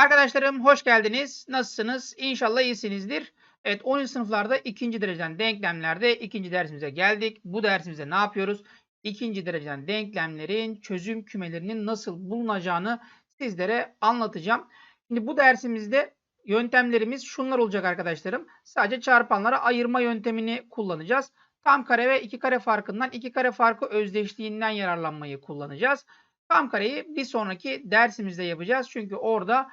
Arkadaşlarım hoş geldiniz. Nasılsınız? İnşallah iyisinizdir. Evet 10. sınıflarda ikinci dereceden denklemlerde ikinci dersimize geldik. Bu dersimizde ne yapıyoruz? İkinci dereceden denklemlerin çözüm kümelerinin nasıl bulunacağını sizlere anlatacağım. Şimdi bu dersimizde yöntemlerimiz şunlar olacak arkadaşlarım. Sadece çarpanlara ayırma yöntemini kullanacağız. Tam kare ve iki kare farkından iki kare farkı özdeşliğinden yararlanmayı kullanacağız. Tam kareyi bir sonraki dersimizde yapacağız. Çünkü orada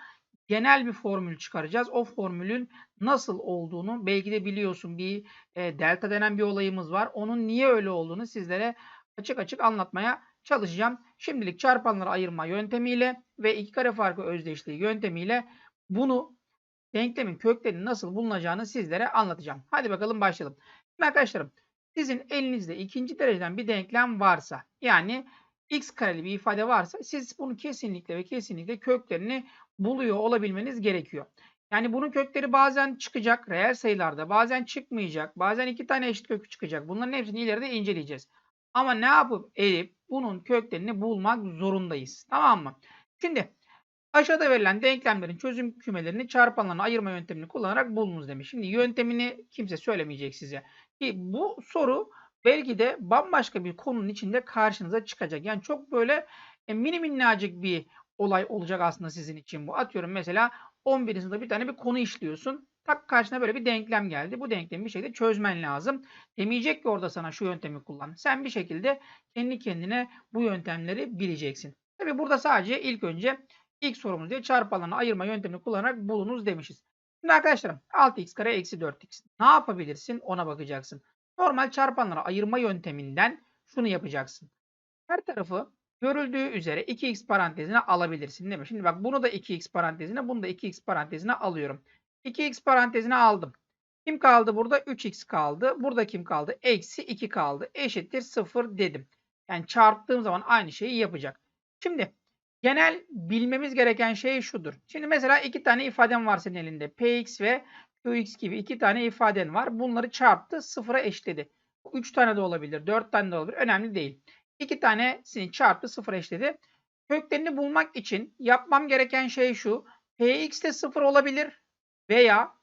genel bir formül çıkaracağız. O formülün nasıl olduğunu belki de biliyorsun bir e, delta denen bir olayımız var. Onun niye öyle olduğunu sizlere açık açık anlatmaya çalışacağım. Şimdilik çarpanları ayırma yöntemiyle ve iki kare farkı özdeşliği yöntemiyle bunu denklemin köklerinin nasıl bulunacağını sizlere anlatacağım. Hadi bakalım başlayalım. Şimdi arkadaşlarım sizin elinizde ikinci dereceden bir denklem varsa yani x kareli bir ifade varsa siz bunu kesinlikle ve kesinlikle köklerini buluyor olabilmeniz gerekiyor. Yani bunun kökleri bazen çıkacak reel sayılarda, bazen çıkmayacak, bazen iki tane eşit kökü çıkacak. Bunların hepsini ileride inceleyeceğiz. Ama ne yapıp edip bunun köklerini bulmak zorundayız. Tamam mı? Şimdi aşağıda verilen denklemlerin çözüm kümelerini çarpanlarına ayırma yöntemini kullanarak bulunuz demiş. Şimdi yöntemini kimse söylemeyecek size. Ki bu soru belki de bambaşka bir konunun içinde karşınıza çıkacak. Yani çok böyle e, mini minnacık bir olay olacak aslında sizin için bu. Atıyorum mesela 11. sınıfta bir tane bir konu işliyorsun. Tak karşına böyle bir denklem geldi. Bu denklemi bir şekilde çözmen lazım. Demeyecek ki orada sana şu yöntemi kullan. Sen bir şekilde kendi kendine bu yöntemleri bileceksin. Tabi burada sadece ilk önce ilk sorumuz diye çarpanlarını ayırma yöntemini kullanarak bulunuz demişiz. Şimdi arkadaşlarım 6x kare eksi 4x. Ne yapabilirsin ona bakacaksın. Normal çarpanlara ayırma yönteminden şunu yapacaksın. Her tarafı görüldüğü üzere 2x parantezine alabilirsin değil mi? Şimdi bak bunu da 2x parantezine, bunu da 2x parantezine alıyorum. 2x parantezine aldım. Kim kaldı burada? 3x kaldı. Burada kim kaldı? Eksi 2 kaldı. Eşittir 0 dedim. Yani çarptığım zaman aynı şeyi yapacak. Şimdi genel bilmemiz gereken şey şudur. Şimdi mesela iki tane ifaden var senin elinde. Px ve qx gibi iki tane ifaden var. Bunları çarptı, sıfıra eşledi. 3 tane de olabilir, 4 tane de olabilir. Önemli değil. 2 tanesini çarptı, sıfır eşledi. Köklerini bulmak için yapmam gereken şey şu. Px de 0 olabilir veya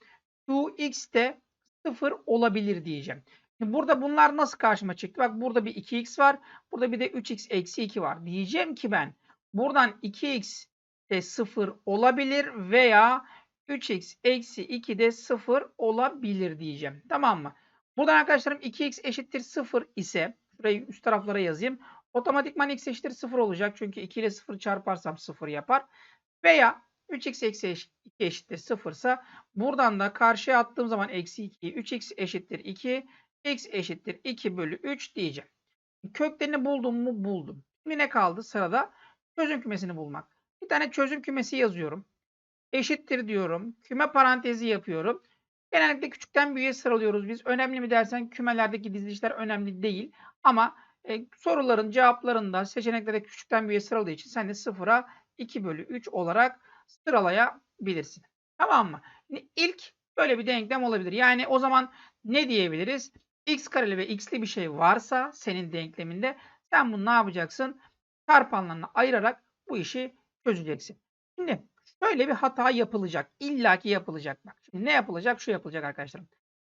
Qx de 0 olabilir diyeceğim. Şimdi burada bunlar nasıl karşıma çıktı? Bak burada bir 2x var. Burada bir de 3x eksi 2 var. Diyeceğim ki ben buradan 2x de 0 olabilir veya 3x eksi 2 de 0 olabilir diyeceğim. Tamam mı? Buradan arkadaşlarım 2x eşittir 0 ise şurayı üst taraflara yazayım. Otomatikman x eşittir 0 olacak. Çünkü 2 ile 0 çarparsam 0 yapar. Veya 3x eksi 2 eşittir 0 ise buradan da karşıya attığım zaman eksi 2'yi 3x eşittir 2 x eşittir 2 bölü 3 diyeceğim. Köklerini buldum mu buldum. Şimdi ne kaldı sırada? Çözüm kümesini bulmak. Bir tane çözüm kümesi yazıyorum. Eşittir diyorum. Küme parantezi yapıyorum. Genellikle küçükten büyüğe sıralıyoruz biz. Önemli mi dersen kümelerdeki dizilişler önemli değil. Ama e, soruların cevaplarında seçeneklerde küçükten büyüğe sıraladığı için sen de sıfıra 2 bölü 3 olarak sıralayabilirsin. Tamam mı? Şimdi ilk böyle bir denklem olabilir. Yani o zaman ne diyebiliriz? x kareli ve x'li bir şey varsa senin denkleminde sen bunu ne yapacaksın? Çarpanlarına ayırarak bu işi çözeceksin. Şimdi şöyle bir hata yapılacak. İlla ki yapılacak. Bak şimdi ne yapılacak? Şu yapılacak arkadaşlarım.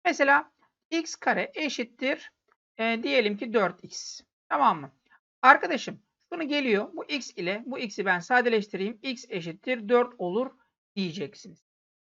Mesela x kare eşittir e, diyelim ki 4x. Tamam mı? Arkadaşım şunu geliyor. Bu x ile bu x'i ben sadeleştireyim. x eşittir 4 olur diyeceksiniz.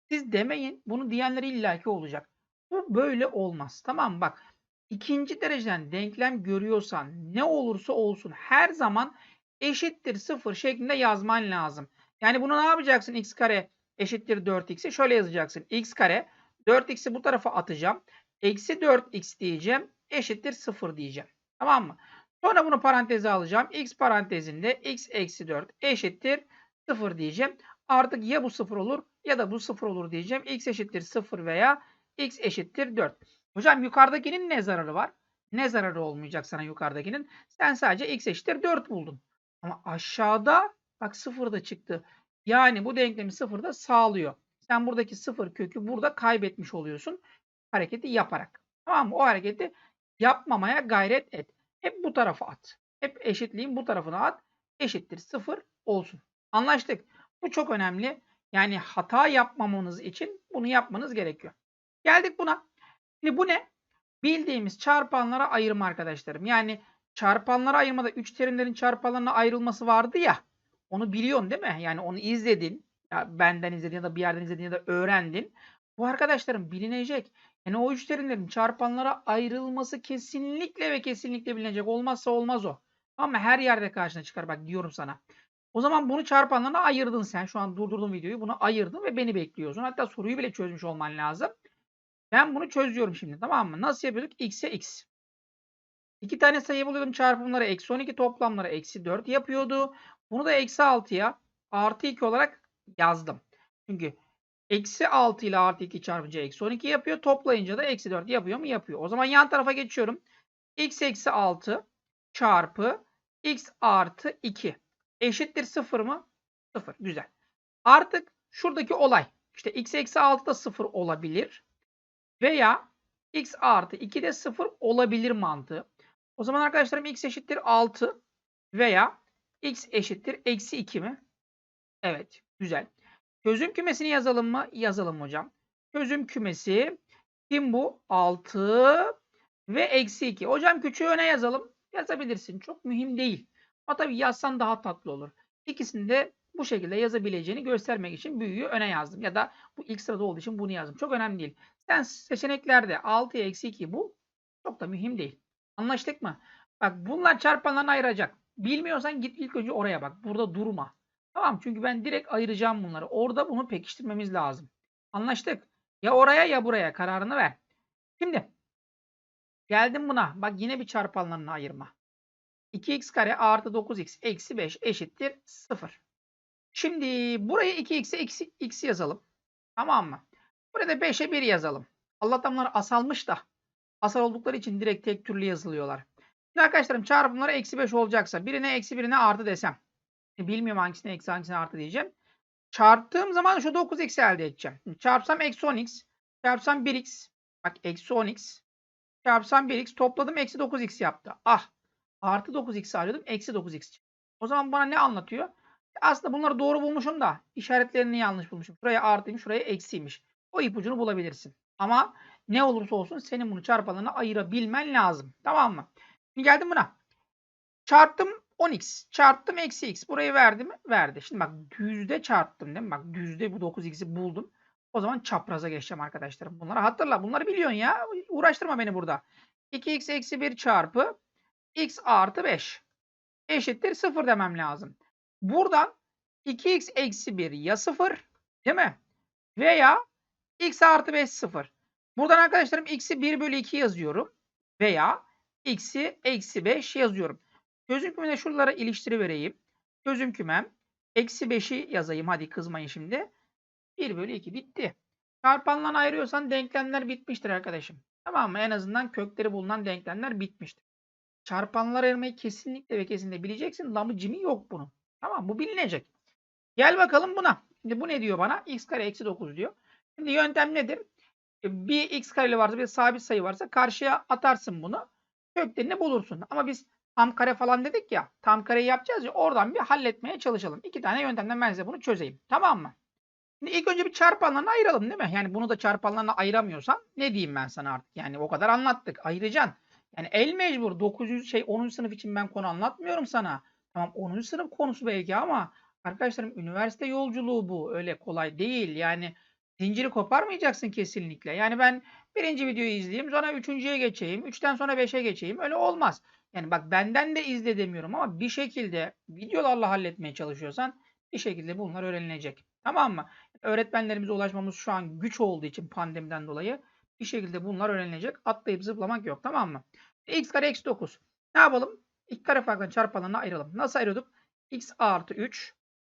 Siz demeyin. Bunu diyenler illaki olacak. Bu böyle olmaz. Tamam mı? Bak ikinci dereceden denklem görüyorsan ne olursa olsun her zaman eşittir 0 şeklinde yazman lazım. Yani bunu ne yapacaksın? x kare eşittir 4x'i şöyle yazacaksın. x kare 4x'i bu tarafa atacağım. Eksi 4x diyeceğim. Eşittir 0 diyeceğim. Tamam mı? Sonra bunu paranteze alacağım. x parantezinde x eksi 4 eşittir 0 diyeceğim. Artık ya bu 0 olur ya da bu 0 olur diyeceğim. x eşittir 0 veya x eşittir 4. Hocam yukarıdakinin ne zararı var? Ne zararı olmayacak sana yukarıdakinin? Sen sadece x eşittir 4 buldun. Ama aşağıda bak 0 da çıktı. Yani bu denklemi 0 da sağlıyor. Sen buradaki 0 kökü burada kaybetmiş oluyorsun. Hareketi yaparak. Tamam mı? O hareketi yapmamaya gayret et. Hep bu tarafa at. Hep eşitliğin bu tarafına at. Eşittir 0 olsun. Anlaştık. Bu çok önemli. Yani hata yapmamanız için bunu yapmanız gerekiyor. Geldik buna. Şimdi bu ne? Bildiğimiz çarpanlara ayırma arkadaşlarım. Yani çarpanlara ayırmada 3 terimlerin çarpanlarına ayrılması vardı ya. Onu biliyorsun değil mi? Yani onu izledin. Ya benden izledin ya da bir yerden izledin ya da öğrendin. Bu arkadaşlarım bilinecek. Yani o üç terimlerin çarpanlara ayrılması kesinlikle ve kesinlikle bilinecek. Olmazsa olmaz o. Ama her yerde karşına çıkar bak diyorum sana. O zaman bunu çarpanlarına ayırdın sen. Şu an durdurdum videoyu. Bunu ayırdın ve beni bekliyorsun. Hatta soruyu bile çözmüş olman lazım. Ben bunu çözüyorum şimdi tamam mı? Nasıl yapıyorduk? X'e X. İki tane sayı buluyordum. Çarpımları eksi 12 toplamları eksi 4 yapıyordu. Bunu da eksi 6'ya artı 2 olarak yazdım. Çünkü eksi 6 ile artı 2 çarpınca eksi 12 yapıyor. Toplayınca da eksi 4 yapıyor mu? Yapıyor. O zaman yan tarafa geçiyorum. x eksi 6 çarpı x artı 2 eşittir 0 mı? 0. Güzel. Artık şuradaki olay. İşte x eksi 6 da 0 olabilir. Veya x artı 2 de 0 olabilir mantığı. O zaman arkadaşlarım x eşittir 6 veya x eşittir eksi 2 mi? Evet. Güzel. Çözüm kümesini yazalım mı? Yazalım hocam. Çözüm kümesi kim bu? 6 ve eksi 2. Hocam küçüğü öne yazalım. Yazabilirsin. Çok mühim değil. Ama tabii yazsan daha tatlı olur. İkisini de bu şekilde yazabileceğini göstermek için büyüğü öne yazdım. Ya da bu ilk sırada olduğu için bunu yazdım. Çok önemli değil. Sen seçeneklerde 6'ya eksi 2 bul. Çok da mühim değil. Anlaştık mı? Bak bunlar çarpanlarını ayıracak. Bilmiyorsan git ilk önce oraya bak. Burada durma. Tamam çünkü ben direkt ayıracağım bunları. Orada bunu pekiştirmemiz lazım. Anlaştık. Ya oraya ya buraya kararını ver. Şimdi geldim buna. Bak yine bir çarpanlarını ayırma. 2x kare artı 9x eksi 5 eşittir 0. Şimdi buraya 2x'e eksi x yazalım. Tamam mı? Buraya da 5'e 1 yazalım. Allah'tan bunlar asalmış da. Asal oldukları için direkt tek türlü yazılıyorlar. Şimdi arkadaşlarım çarpımları eksi 5 olacaksa birine eksi birine artı desem. Bilmiyorum hangisine eksi hangisine artı diyeceğim. Çarptığım zaman şu 9x elde edeceğim. Çarpsam eksi 10x. Çarpsam 1x. Bak eksi 10x. Çarpsam 1x. Topladım eksi 9x yaptı. Ah. Artı 9x arıyordum. Eksi 9x. O zaman bana ne anlatıyor? Aslında bunları doğru bulmuşum da işaretlerini yanlış bulmuşum. Şuraya artıymış, şuraya eksiymiş. O ipucunu bulabilirsin. Ama ne olursa olsun senin bunu çarpanlarına ayırabilmen lazım. Tamam mı? Geldim buna. Çarptım 10x. Çarptım eksi x. Burayı verdi mi? Verdi. Şimdi bak düzde çarptım değil mi? Bak düzde bu 9x'i buldum. O zaman çapraza geçeceğim arkadaşlarım. Bunları hatırla. Bunları biliyorsun ya. Uğraştırma beni burada. 2x eksi 1 çarpı x artı 5 eşittir 0 demem lazım. Buradan 2x eksi 1 ya 0 değil mi? Veya x artı 5 0. Buradan arkadaşlarım x'i 1 bölü 2 yazıyorum. Veya x'i eksi 5 yazıyorum. Çözüm kümene şuralara iliştirivereyim. Çözüm kümem eksi 5'i yazayım. Hadi kızmayın şimdi. 1 bölü 2 bitti. Çarpandan ayırıyorsan denklemler bitmiştir arkadaşım. Tamam mı? En azından kökleri bulunan denklemler bitmiştir. Çarpanlar ayırmayı kesinlikle ve kesinlikle bileceksin. Lamı yok bunun. Tamam bu bilinecek. Gel bakalım buna. Şimdi bu ne diyor bana? x kare eksi 9 diyor. Şimdi yöntem nedir? E, bir x kareli varsa bir sabit sayı varsa karşıya atarsın bunu. Köklerini bulursun. Ama biz tam kare falan dedik ya. Tam kareyi yapacağız ya. Oradan bir halletmeye çalışalım. İki tane yöntemden ben size bunu çözeyim. Tamam mı? Şimdi ilk önce bir çarpanlarını ayıralım değil mi? Yani bunu da çarpanlarına ayıramıyorsan ne diyeyim ben sana artık? Yani o kadar anlattık. Ayıracaksın. Yani el mecbur 900 şey 10. sınıf için ben konu anlatmıyorum sana. Tamam 10. sınıf konusu belki ama arkadaşlarım üniversite yolculuğu bu. Öyle kolay değil. Yani zinciri koparmayacaksın kesinlikle. Yani ben birinci videoyu izleyeyim sonra üçüncüye geçeyim. Üçten sonra beşe geçeyim. Öyle olmaz. Yani bak benden de izle demiyorum ama bir şekilde videolarla halletmeye çalışıyorsan bir şekilde bunlar öğrenilecek. Tamam mı? Öğretmenlerimize ulaşmamız şu an güç olduğu için pandemiden dolayı bir şekilde bunlar öğrenilecek. Atlayıp zıplamak yok. Tamam mı? x kare eksi 9. Ne yapalım? İlk kare farkını çarpanlarına ayıralım. Nasıl ayırıyorduk? x artı 3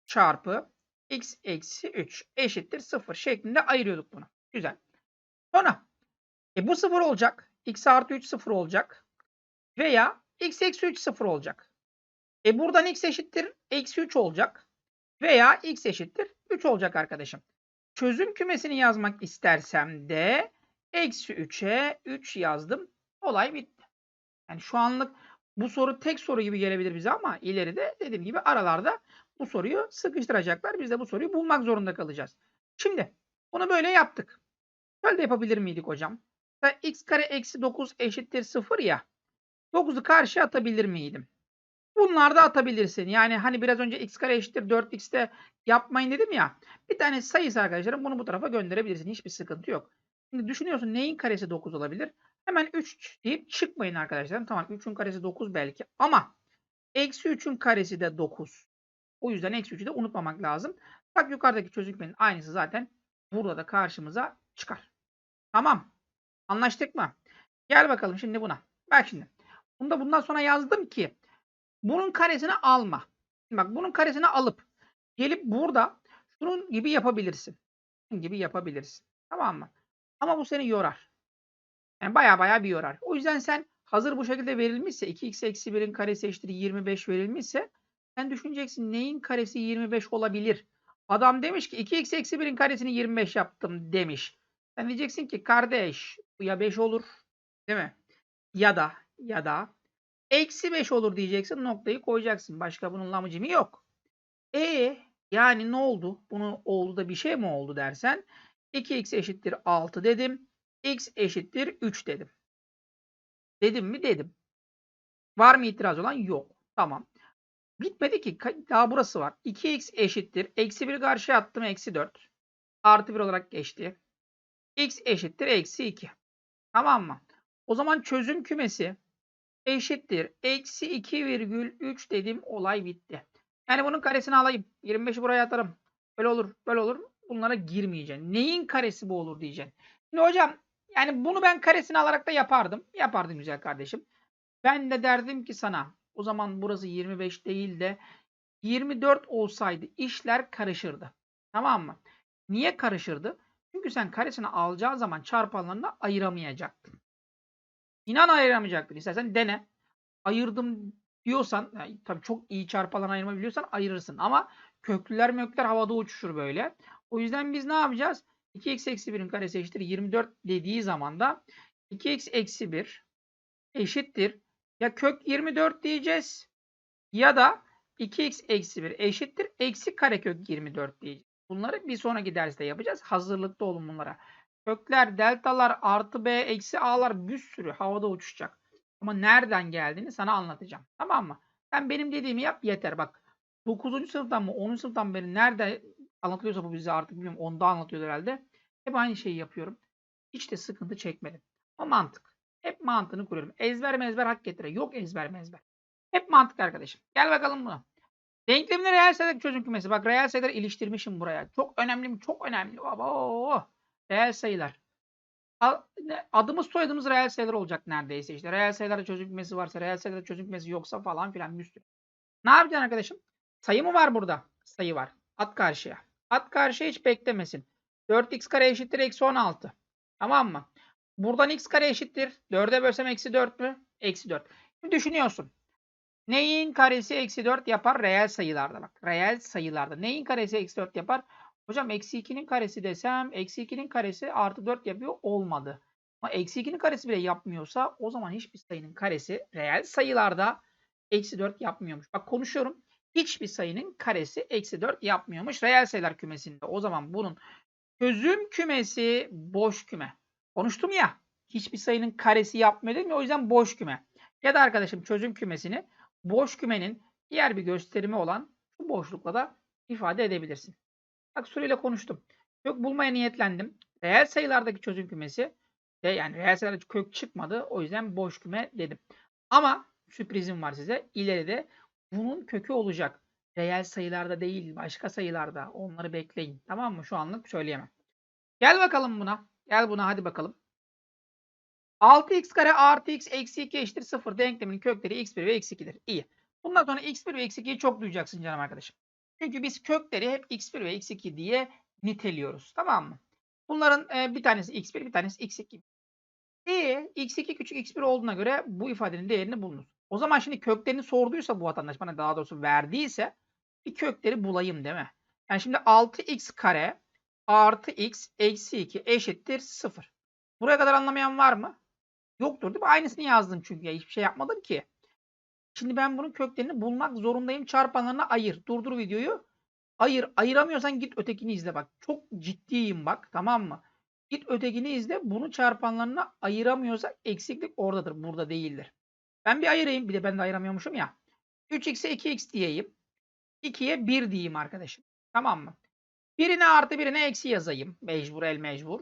çarpı x eksi 3 eşittir 0 şeklinde ayırıyorduk bunu. Güzel. Sonra e bu 0 olacak. x artı 3 0 olacak. Veya x eksi 3 0 olacak. E buradan x eşittir eksi 3 olacak. Veya x eşittir 3 olacak arkadaşım. Çözüm kümesini yazmak istersem de eksi 3'e 3 yazdım. Olay bitti. Yani şu anlık bu soru tek soru gibi gelebilir bize ama ileride dediğim gibi aralarda bu soruyu sıkıştıracaklar. Biz de bu soruyu bulmak zorunda kalacağız. Şimdi bunu böyle yaptık. Şöyle de yapabilir miydik hocam? X kare eksi 9 eşittir 0 ya. 9'u karşıya atabilir miydim? Bunlar da atabilirsin. Yani hani biraz önce x kare eşittir 4x'te yapmayın dedim ya. Bir tane sayısı arkadaşlarım bunu bu tarafa gönderebilirsin. Hiçbir sıkıntı yok. Şimdi düşünüyorsun neyin karesi 9 olabilir? Hemen 3 deyip çıkmayın arkadaşlarım. Tamam 3'ün karesi 9 belki ama eksi 3'ün karesi de 9. O yüzden eksi 3'ü de unutmamak lazım. Bak yukarıdaki çözükmenin aynısı zaten burada da karşımıza çıkar. Tamam. Anlaştık mı? Gel bakalım şimdi buna. Bak şimdi. Bunu da bundan sonra yazdım ki bunun karesini alma. Bak bunun karesini alıp gelip burada şunun gibi yapabilirsin. Şunun gibi yapabilirsin. Tamam mı? Ama bu seni yorar. Yani baya baya bir yorar. O yüzden sen hazır bu şekilde verilmişse 2x eksi 1'in karesi eşittir 25 verilmişse sen düşüneceksin neyin karesi 25 olabilir? Adam demiş ki 2x eksi 1'in karesini 25 yaptım demiş. Sen diyeceksin ki kardeş bu ya 5 olur değil mi? Ya da ya da eksi 5 olur diyeceksin noktayı koyacaksın. Başka bunun lamıcımı yok. E yani ne oldu? Bunu oldu da bir şey mi oldu dersen 2x eşittir 6 dedim. x eşittir 3 dedim. Dedim mi? Dedim. Var mı itiraz olan? Yok. Tamam. Bitmedi ki. Daha burası var. 2x eşittir. Eksi 1 karşıya attım. Eksi 4. Artı 1 olarak geçti. x eşittir. Eksi 2. Tamam mı? O zaman çözüm kümesi eşittir. Eksi 2,3 dedim. Olay bitti. Yani bunun karesini alayım. 25'i buraya atarım. Böyle olur. Böyle olur. Bunlara girmeyeceksin. Neyin karesi bu olur diyeceksin. Şimdi hocam yani bunu ben karesini alarak da yapardım. Yapardım güzel kardeşim. Ben de derdim ki sana o zaman burası 25 değil de 24 olsaydı işler karışırdı. Tamam mı? Niye karışırdı? Çünkü sen karesini alacağın zaman çarpanlarını ayıramayacaktın. İnan ayıramayacaktın. İstersen dene. Ayırdım diyorsan, yani tabii çok iyi çarpanlar ayırma biliyorsan ayırırsın. Ama köklüler mökler havada uçuşur böyle. O yüzden biz ne yapacağız? 2x eksi 1'in karesi eşittir 24 dediği zaman da 2x eksi 1 eşittir ya kök 24 diyeceğiz ya da 2x eksi 1 eşittir eksi karekök 24 diyeceğiz. Bunları bir sonraki derste yapacağız. Hazırlıklı olun bunlara. Kökler, deltalar, artı b, eksi a'lar bir sürü havada uçuşacak. Ama nereden geldiğini sana anlatacağım. Tamam mı? Sen benim dediğimi yap yeter. Bak 9. sınıftan mı 10. sınıftan beri nerede anlatılıyorsa bu bize artık bilmiyorum onda anlatıyor herhalde. Hep aynı şeyi yapıyorum. Hiç de sıkıntı çekmedim. O mantık. Hep mantığını kuruyorum. Ezber mezber hak getire. Yok ezber mezber. Hep mantık arkadaşım. Gel bakalım buna. Denklemin reel sayılar çözüm kümesi. Bak reel sayıları iliştirmişim buraya. Çok önemli mi? Çok önemli. Baba. Oo. Reel sayılar. Adımız soyadımız reel sayılar olacak neredeyse işte. Reel sayılarda çözüm kümesi varsa, reel sayılarda çözüm kümesi yoksa falan filan bir. Ne yapacaksın arkadaşım? Sayı mı var burada? Sayı var. At karşıya. At karşıya hiç beklemesin. 4x kare eşittir eksi 16. Tamam mı? Buradan x kare eşittir. 4'e bölsem eksi 4 mü? Eksi 4. Şimdi düşünüyorsun. Neyin karesi eksi 4 yapar? Reel sayılarda bak. Reel sayılarda. Neyin karesi eksi 4 yapar? Hocam eksi 2'nin karesi desem eksi 2'nin karesi artı 4 yapıyor. Olmadı. Ama eksi 2'nin karesi bile yapmıyorsa o zaman hiçbir sayının karesi reel sayılarda eksi 4 yapmıyormuş. Bak konuşuyorum. Hiçbir sayının karesi eksi 4 yapmıyormuş. Reel sayılar kümesinde. O zaman bunun çözüm kümesi boş küme. Konuştum ya. Hiçbir sayının karesi yapmıyor dedim ya. O yüzden boş küme. Ya da arkadaşım çözüm kümesini boş kümenin diğer bir gösterimi olan şu boşlukla da ifade edebilirsin. Bak soruyla konuştum. Kök bulmaya niyetlendim. Reel sayılardaki çözüm kümesi de yani reel sayılarda kök çıkmadı. O yüzden boş küme dedim. Ama sürprizim var size. İleride bunun kökü olacak. Reel sayılarda değil, başka sayılarda. Onları bekleyin. Tamam mı? Şu anlık söyleyemem. Gel bakalım buna. Gel buna hadi bakalım. 6x kare artı x eksi 2 eşittir 0 denkleminin kökleri x1 ve x2'dir. İyi. Bundan sonra x1 ve x2'yi çok duyacaksın canım arkadaşım. Çünkü biz kökleri hep x1 ve x2 diye niteliyoruz. Tamam mı? Bunların e, bir tanesi x1 bir tanesi x2. E, x2 küçük x1 olduğuna göre bu ifadenin değerini bulunuz. O zaman şimdi köklerini sorduysa bu vatandaş bana daha doğrusu verdiyse bir kökleri bulayım değil mi? Yani şimdi 6x kare artı x eksi 2 eşittir 0. Buraya kadar anlamayan var mı? Yoktur değil mi? Aynısını yazdım çünkü ya hiçbir şey yapmadım ki. Şimdi ben bunun köklerini bulmak zorundayım. Çarpanlarına ayır. Durdur videoyu. Ayır. Ayıramıyorsan git ötekini izle bak. Çok ciddiyim bak. Tamam mı? Git ötekini izle. Bunu çarpanlarına ayıramıyorsak eksiklik oradadır. Burada değildir. Ben bir ayırayım. Bir de ben de ayıramıyormuşum ya. 3x'e 2x diyeyim. 2'ye 1 diyeyim arkadaşım. Tamam mı? Birine artı birine eksi yazayım. Mecbur el mecbur.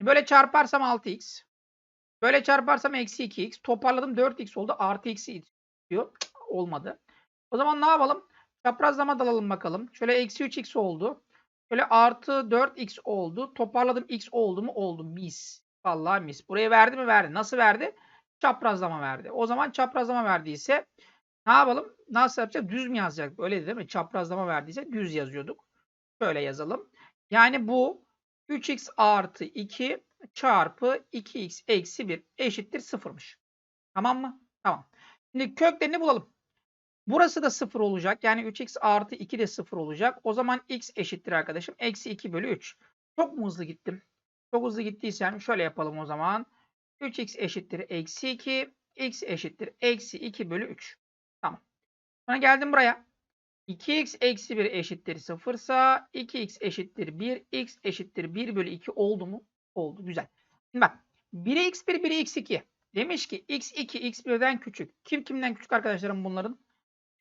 Böyle çarparsam 6x. Böyle çarparsam eksi 2x. Toparladım 4x oldu. Artı eksi diyor. Olmadı. O zaman ne yapalım? Çaprazlama dalalım bakalım. Şöyle eksi 3x oldu. Şöyle artı 4x oldu. Toparladım x oldu mu? Oldu. Mis. Vallahi mis. Buraya verdi mi? Verdi. Nasıl verdi? Çaprazlama verdi. O zaman çaprazlama verdiyse ne yapalım? Nasıl yapacak? Düz mü yazacak? Öyle değil mi? Çaprazlama verdiyse düz yazıyorduk. Şöyle yazalım. Yani bu 3x artı 2 çarpı 2x eksi 1 eşittir 0'mış. Tamam mı? Tamam. Şimdi köklerini bulalım. Burası da 0 olacak. Yani 3x artı 2 de 0 olacak. O zaman x eşittir arkadaşım. Eksi 2 bölü 3. Çok mu hızlı gittim? Çok hızlı gittiysem şöyle yapalım o zaman. 3x eşittir eksi 2. x eşittir eksi 2 bölü 3. Tamam. Sonra geldim buraya. 2x eksi 1 eşittir 0 sa 2x eşittir 1. x eşittir 1 bölü 2 oldu mu? Oldu. Güzel. Şimdi bak. 1'e x1 1'e x2. Demiş ki x2 x1'den küçük. Kim kimden küçük arkadaşlarım bunların?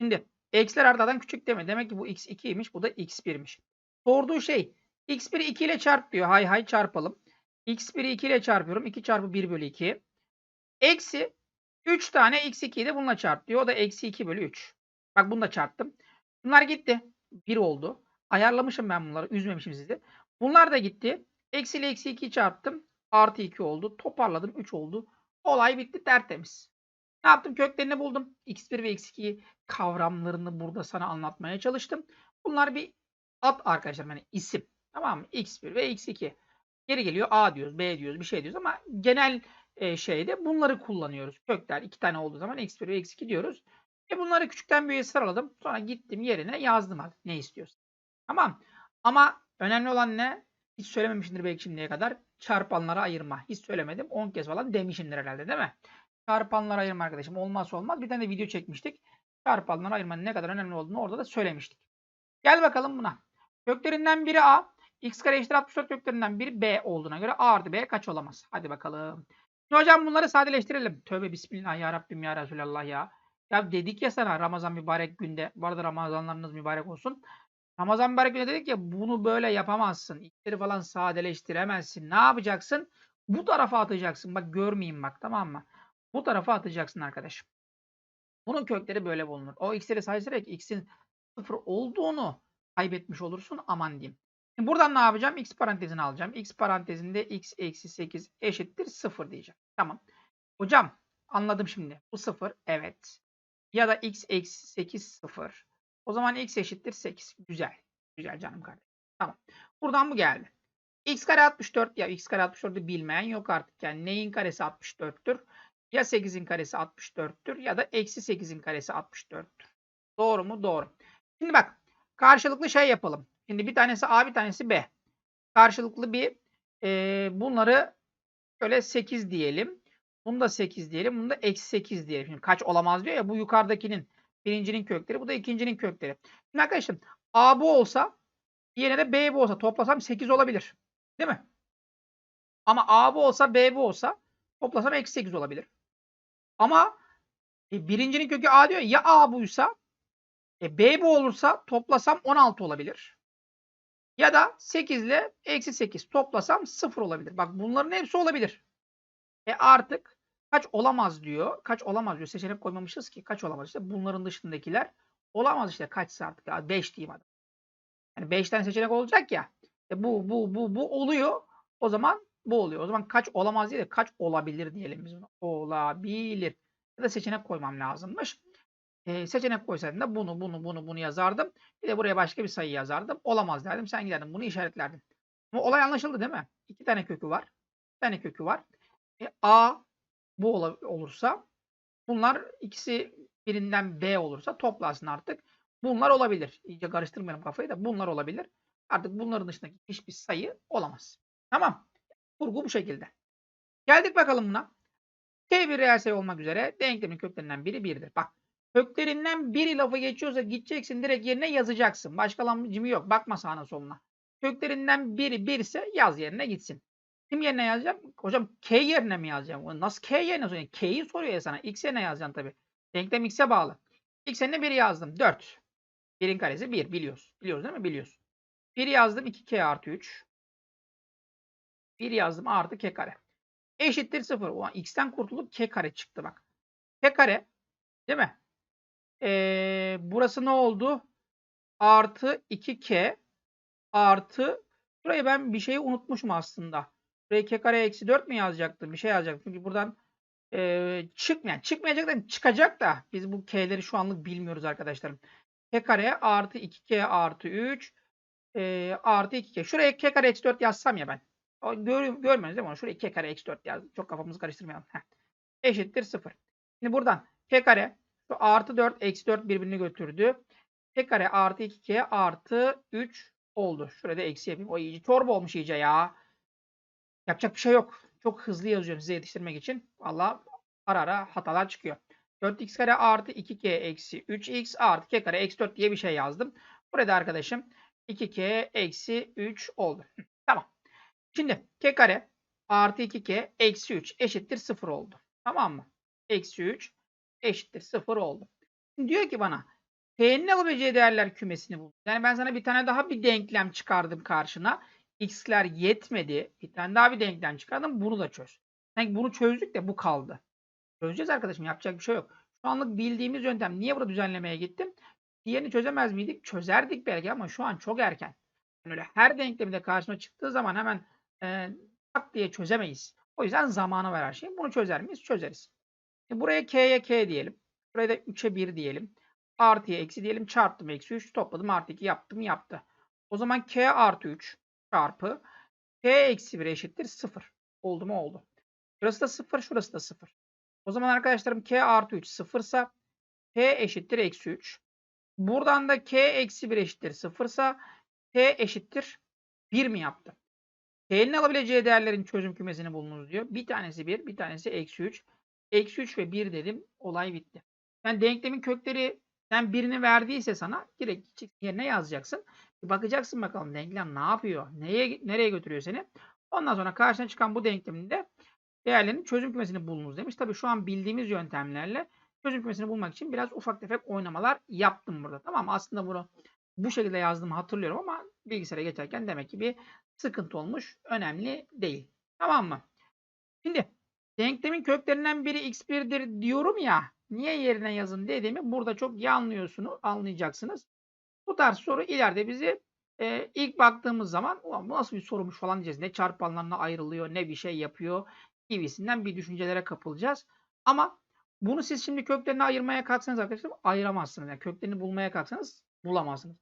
Şimdi eksiler artadan küçük deme. Demek ki bu x2'ymiş. Bu da x1'miş. Sorduğu şey x1'i 2 ile çarp diyor. Hay hay çarpalım. x1'i 2 ile çarpıyorum. 2 çarpı 1 bölü 2. Eksi 3 tane x2'yi de bununla çarp diyor. O da eksi 2 bölü 3. Bak bunu da çarptım. Bunlar gitti. 1 oldu. Ayarlamışım ben bunları. Üzmemişim sizi. Bunlar da gitti. Eksi ile eksi 2'yi çarptım. Artı 2 oldu. Toparladım. 3 oldu. Olay bitti. Tertemiz. Ne yaptım? Köklerini buldum. x1 ve x2 kavramlarını burada sana anlatmaya çalıştım. Bunlar bir ad arkadaşlar. Yani isim. Tamam mı? x1 ve x2. Geri geliyor a diyoruz, b diyoruz, bir şey diyoruz ama genel e, şeyde bunları kullanıyoruz. Kökler iki tane olduğu zaman x1 ve x2 diyoruz. E bunları küçükten büyüğe sıraladım. Sonra gittim yerine yazdım artık ne istiyorsun. Tamam. Ama önemli olan ne? Hiç söylememişimdir belki şimdiye kadar. Çarpanlara ayırma. Hiç söylemedim. 10 kez falan demişimdir herhalde değil mi? Çarpanlara ayırma arkadaşım. Olmazsa olmaz. Bir tane de video çekmiştik. Çarpanlara ayırmanın ne kadar önemli olduğunu orada da söylemiştik. Gel bakalım buna. Köklerinden biri A. X kare eşittir 64 köklerinden biri B olduğuna göre A artı B kaç olamaz? Hadi bakalım. Şimdi hocam bunları sadeleştirelim. Tövbe bismillah ya Rabbim ya Resulallah ya. Ya dedik ya sana Ramazan mübarek günde. Bu arada Ramazanlarınız mübarek olsun. Ramazan mübarek günde dedik ya bunu böyle yapamazsın. İkleri falan sadeleştiremezsin. Ne yapacaksın? Bu tarafa atacaksın. Bak görmeyeyim bak tamam mı? Bu tarafa atacaksın arkadaşım. Bunun kökleri böyle bulunur. O x'leri sayısarak x'in sıfır olduğunu kaybetmiş olursun. Aman diyeyim. Şimdi buradan ne yapacağım? X parantezini alacağım. X parantezinde x eksi 8 eşittir 0 diyeceğim. Tamam. Hocam anladım şimdi. Bu 0. Evet. Ya da x eksi 8 0. O zaman x eşittir 8. Güzel. Güzel canım kardeşim. Tamam. Buradan bu geldi. x kare 64. Ya x kare 64'ü bilmeyen yok artık. Yani neyin karesi 64'tür? Ya 8'in karesi 64'tür ya da eksi 8'in karesi 64'tür. Doğru mu? Doğru. Şimdi bak. Karşılıklı şey yapalım. Şimdi bir tanesi A bir tanesi B. Karşılıklı bir e, bunları şöyle 8 diyelim. Bunu da 8 diyelim. Bunu da eksi 8 diyelim. Şimdi kaç olamaz diyor ya bu yukarıdakinin birincinin kökleri. Bu da ikincinin kökleri. Şimdi arkadaşlar A bu olsa yine de B bu olsa toplasam 8 olabilir. Değil mi? Ama A bu olsa B bu olsa toplasam eksi 8 olabilir. Ama e, birincinin kökü A diyor ya A buysa e, B bu olursa toplasam 16 olabilir. Ya da 8 ile eksi 8 toplasam 0 olabilir. Bak bunların hepsi olabilir. E artık kaç olamaz diyor. Kaç olamaz diyor. Seçenek koymamışız ki. Kaç olamaz işte. Bunların dışındakiler olamaz işte. Kaçsa artık. Ya 5 diyeyim hadi. Yani 5 tane seçenek olacak ya. E bu, bu, bu, bu oluyor. O zaman bu oluyor. O zaman kaç olamaz değil de kaç olabilir diyelim biz. Olabilir. Ya da seçenek koymam lazımmış. E, seçenek koysaydım da bunu, bunu, bunu, bunu yazardım. Bir de buraya başka bir sayı yazardım. Olamaz derdim. Sen giderdin. Bunu işaretlerdin. Ama olay anlaşıldı değil mi? İki tane kökü var. Bir tane kökü var. E, A bu ol olursa bunlar ikisi birinden B olursa toplarsın artık. Bunlar olabilir. İyice karıştırmayalım kafayı da bunlar olabilir. Artık bunların dışındaki hiçbir sayı olamaz. Tamam. Kurgu bu şekilde. Geldik bakalım buna. T bir reel sayı olmak üzere denklemin köklerinden biri 1'dir. Bak Köklerinden biri lafı geçiyorsa gideceksin direkt yerine yazacaksın. Başka lambacımı yok. Bakma sağına soluna. Köklerinden biri birse yaz yerine gitsin. Kim yerine yazacağım? Hocam K yerine mi yazacağım? Nasıl K yerine soruyor? K'yi soruyor ya sana. X yerine yazacaksın tabii. Denklem X'e bağlı. X yerine 1 yazdım. 4. 1'in karesi 1. Biliyoruz. Biliyoruz değil mi? Biliyoruz. 1 yazdım. 2K artı 3. 1 yazdım. Artı K kare. Eşittir 0. Ulan X'ten kurtulup K kare çıktı bak. K kare. Değil mi? Ee, burası ne oldu? Artı 2K artı Burayı ben bir şeyi unutmuşum aslında. Buraya k kare eksi 4 mi yazacaktım? Bir şey yazacaktım. Çünkü buradan e, çıkmayan, çıkmayacak da çıkacak da biz bu k'leri şu anlık bilmiyoruz arkadaşlarım. k kare artı 2k artı 3 e, artı 2k. Şuraya k kare eksi 4 yazsam ya ben. Gör, görmeniz değil mi onu? Şuraya k kare eksi 4 yazdım. Çok kafamızı karıştırmayalım. Heh. Eşittir 0. Şimdi buradan k kare şu artı 4 eksi 4 birbirini götürdü. k kare artı 2k artı 3 oldu. Şurada eksi yapayım. O iyice çorba olmuş iyice ya. Yapacak bir şey yok. Çok hızlı yazıyorum size yetiştirmek için. Valla ara ara hatalar çıkıyor. 4x kare artı 2k eksi 3x artı k kare eksi 4 diye bir şey yazdım. Burada arkadaşım 2k eksi 3 oldu. tamam. Şimdi k kare artı 2k eksi 3 eşittir 0 oldu. Tamam mı? Eksi 3 eşittir 0 oldu. Şimdi diyor ki bana T'nin alabileceği değerler kümesini bul. Yani ben sana bir tane daha bir denklem çıkardım karşına. X'ler yetmedi. Bir tane daha bir denklem çıkardım. Bunu da çöz. Sanki bunu çözdük de bu kaldı. Çözeceğiz arkadaşım. Yapacak bir şey yok. Şu anlık bildiğimiz yöntem. Niye burada düzenlemeye gittim? Diğerini çözemez miydik? Çözerdik belki ama şu an çok erken. Yani öyle her denklemde karşıma çıktığı zaman hemen e, tak diye çözemeyiz. O yüzden zamanı var her şeyin. Bunu çözer miyiz? Çözeriz. E, buraya K'ye K diyelim. Buraya da 3'e 1 diyelim. Artıya eksi diyelim çarptım eksi 3 topladım artı 2 yaptım yaptı. O zaman k artı 3 çarpı k eksi 1 eşittir 0. Oldu mu oldu. Şurası da 0 şurası da 0. O zaman arkadaşlarım k artı 3 0 ise k eşittir eksi 3. Buradan da k eksi 1 eşittir 0 ise k eşittir 1 mi yaptı? K'nin alabileceği değerlerin çözüm kümesini bulunuz diyor. Bir tanesi 1 bir tanesi eksi 3. Eksi 3 ve 1 dedim olay bitti. Yani denklemin kökleri sen birini verdiyse sana direkt yerine yazacaksın. Bakacaksın bakalım denklem ne yapıyor? Neye, nereye götürüyor seni? Ondan sonra karşına çıkan bu denkleminde değerlerin çözüm kümesini bulunuz demiş. Tabii şu an bildiğimiz yöntemlerle çözüm kümesini bulmak için biraz ufak tefek oynamalar yaptım burada. Tamam? Aslında bunu bu şekilde yazdığımı hatırlıyorum ama bilgisayara geçerken demek ki bir sıkıntı olmuş. Önemli değil. Tamam mı? Şimdi denklemin köklerinden biri x1'dir diyorum ya. Niye yerine yazın dediğimi burada çok iyi anlıyorsunuz, anlayacaksınız. Bu tarz soru ileride bizi e, ilk baktığımız zaman bu nasıl bir sorumuş falan diyeceğiz. Ne çarpanlarına ayrılıyor, ne bir şey yapıyor gibisinden bir düşüncelere kapılacağız. Ama bunu siz şimdi köklerini ayırmaya kalksanız arkadaşlar ayıramazsınız. Yani köklerini bulmaya kalksanız bulamazsınız.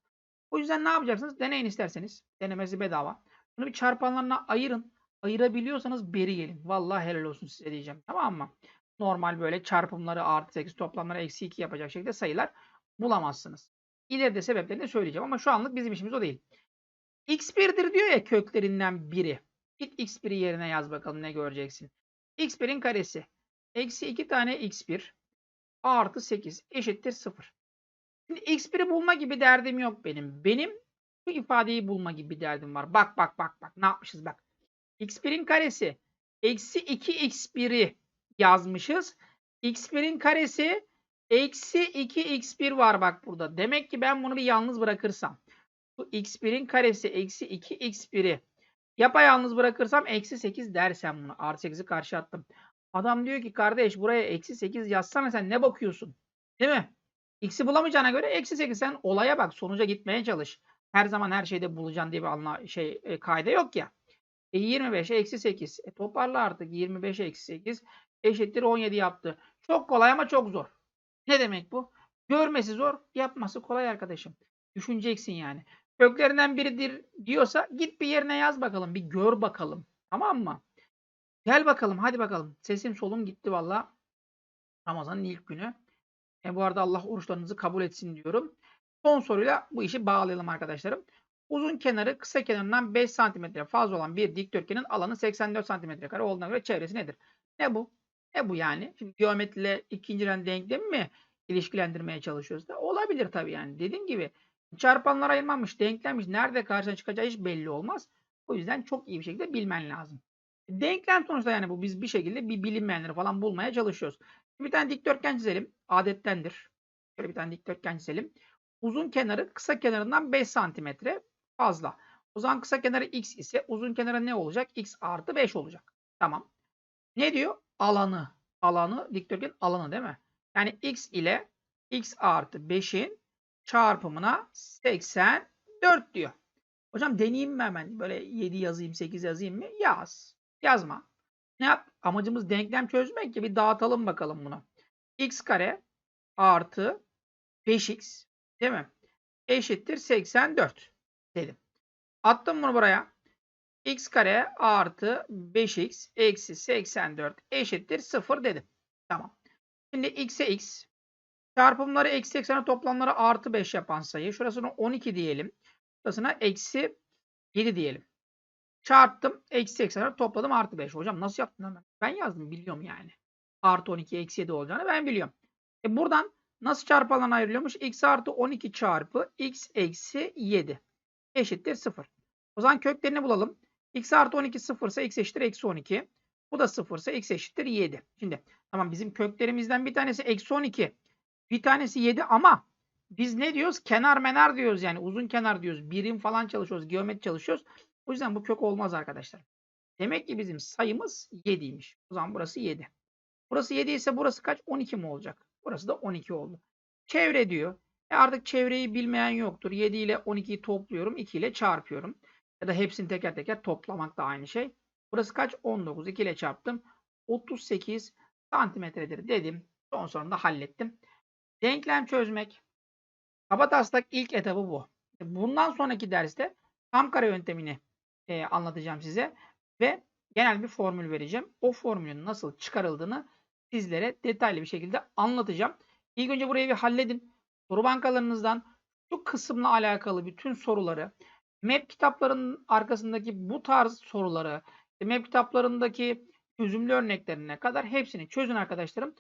O yüzden ne yapacaksınız? Deneyin isterseniz. Denemesi bedava. Bunu bir çarpanlarına ayırın. Ayırabiliyorsanız beri gelin. Vallahi helal olsun size diyeceğim. Tamam mı? normal böyle çarpımları artı 8 toplamları eksi 2 yapacak şekilde sayılar bulamazsınız. İleride sebeplerini söyleyeceğim ama şu anlık bizim işimiz o değil. x1'dir diyor ya köklerinden biri. Git x1'i yerine yaz bakalım ne göreceksin. x1'in karesi. Eksi 2 tane x1 artı 8 eşittir 0. Şimdi x1'i bulma gibi derdim yok benim. Benim bu ifadeyi bulma gibi bir derdim var. Bak bak bak bak ne yapmışız bak. x1'in karesi eksi 2x1'i yazmışız. x1'in karesi eksi 2x1 var bak burada. Demek ki ben bunu bir yalnız bırakırsam. Bu x1'in karesi eksi 2x1'i yapayalnız bırakırsam eksi 8 dersem bunu. Artı 8'i karşı attım. Adam diyor ki kardeş buraya eksi 8 yazsana sen ne bakıyorsun? Değil mi? X'i bulamayacağına göre eksi 8 sen olaya bak sonuca gitmeye çalış. Her zaman her şeyde bulacaksın diye bir anla şey e, kaide yok ya. E 25 eksi 8. E toparla artık 25 eksi 8 eşittir 17 yaptı. Çok kolay ama çok zor. Ne demek bu? Görmesi zor, yapması kolay arkadaşım. Düşüneceksin yani. Köklerinden biridir diyorsa git bir yerine yaz bakalım. Bir gör bakalım. Tamam mı? Gel bakalım hadi bakalım. Sesim solum gitti valla. Ramazan'ın ilk günü. E bu arada Allah oruçlarınızı kabul etsin diyorum. Son soruyla bu işi bağlayalım arkadaşlarım. Uzun kenarı kısa kenarından 5 cm fazla olan bir dikdörtgenin alanı 84 cm kare olduğuna göre çevresi nedir? Ne bu? Ne bu yani? Şimdi geometriyle ikinciden denklemi mi ilişkilendirmeye çalışıyoruz da olabilir tabii yani. Dediğim gibi çarpanlar ayırmamış, denklenmiş. Nerede karşına çıkacağı hiç belli olmaz. O yüzden çok iyi bir şekilde bilmen lazım. Denklem sonuçta yani bu biz bir şekilde bir bilinmeyenleri falan bulmaya çalışıyoruz. Bir tane dikdörtgen çizelim. Adettendir. Şöyle bir tane dikdörtgen çizelim. Uzun kenarı kısa kenarından 5 santimetre fazla. O zaman kısa kenarı x ise uzun kenarı ne olacak? x artı 5 olacak. Tamam. Ne diyor? Alanı. Alanı dikdörtgen alanı değil mi? Yani x ile x artı 5'in çarpımına 84 diyor. Hocam deneyeyim mi hemen? Böyle 7 yazayım, 8 yazayım mı? Yaz. Yazma. Ne yap? Amacımız denklem çözmek ki bir dağıtalım bakalım bunu. x kare artı 5x değil mi? Eşittir 84 dedim. Attım bunu buraya. X kare artı 5x eksi 84 eşittir 0 dedim. Tamam. Şimdi x'e x çarpımları eksi 80'e toplamları artı 5 yapan sayı. Şurasına 12 diyelim. Şurasına eksi 7 diyelim. Çarptım. Eksi 80'e topladım artı 5. Hocam nasıl yaptın hemen? Ben yazdım biliyorum yani. Artı 12 eksi 7 olacağını ben biliyorum. E buradan nasıl çarpanlarına ayrılıyormuş? x artı 12 çarpı x eksi 7 eşittir 0. O zaman köklerini bulalım. X artı 12 0 ise x eşittir eksi 12. Bu da 0 ise x eşittir 7. Şimdi tamam bizim köklerimizden bir tanesi eksi 12. Bir tanesi 7 ama biz ne diyoruz? Kenar menar diyoruz yani. Uzun kenar diyoruz. Birim falan çalışıyoruz. Geometri çalışıyoruz. O yüzden bu kök olmaz arkadaşlar. Demek ki bizim sayımız 7'ymiş. O zaman burası 7. Burası 7 ise burası kaç? 12 mi olacak? Burası da 12 oldu. Çevre diyor. E artık çevreyi bilmeyen yoktur. 7 ile 12'yi topluyorum. 2 ile çarpıyorum. Ya da hepsini teker teker toplamak da aynı şey. Burası kaç? 19. 2 ile çarptım. 38 santimetredir dedim. Son sonunda hallettim. Denklem çözmek. Kabataslak ilk etabı bu. Bundan sonraki derste tam kare yöntemini e, anlatacağım size ve genel bir formül vereceğim. O formülün nasıl çıkarıldığını sizlere detaylı bir şekilde anlatacağım. İlk önce burayı bir halledin. Soru bankalarınızdan şu kısımla alakalı bütün soruları, map kitaplarının arkasındaki bu tarz soruları, map kitaplarındaki çözümlü örneklerine kadar hepsini çözün arkadaşlarım.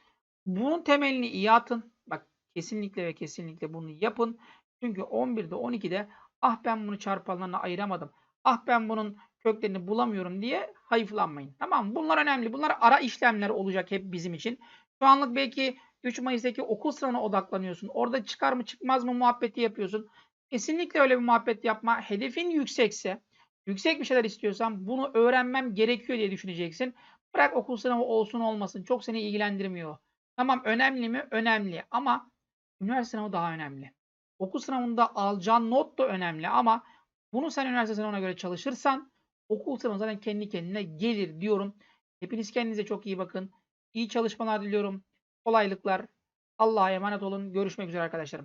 Bunun temelini iyi atın. Bak kesinlikle ve kesinlikle bunu yapın. Çünkü 11'de 12'de ah ben bunu çarpanlarına ayıramadım. Ah ben bunun köklerini bulamıyorum diye hayıflanmayın. Tamam? Bunlar önemli. Bunlar ara işlemler olacak hep bizim için. Şu anlık belki 3 Mayıs'taki okul sınavına odaklanıyorsun. Orada çıkar mı çıkmaz mı muhabbeti yapıyorsun. Kesinlikle öyle bir muhabbet yapma. Hedefin yüksekse, yüksek bir şeyler istiyorsan bunu öğrenmem gerekiyor diye düşüneceksin. Bırak okul sınavı olsun olmasın. Çok seni ilgilendirmiyor. Tamam önemli mi? Önemli. Ama üniversite sınavı daha önemli. Okul sınavında alacağın not da önemli ama bunu sen üniversite sınavına göre çalışırsan okul sınavı zaten kendi kendine gelir diyorum. Hepiniz kendinize çok iyi bakın. İyi çalışmalar diliyorum. Kolaylıklar. Allah'a emanet olun. Görüşmek üzere arkadaşlarım.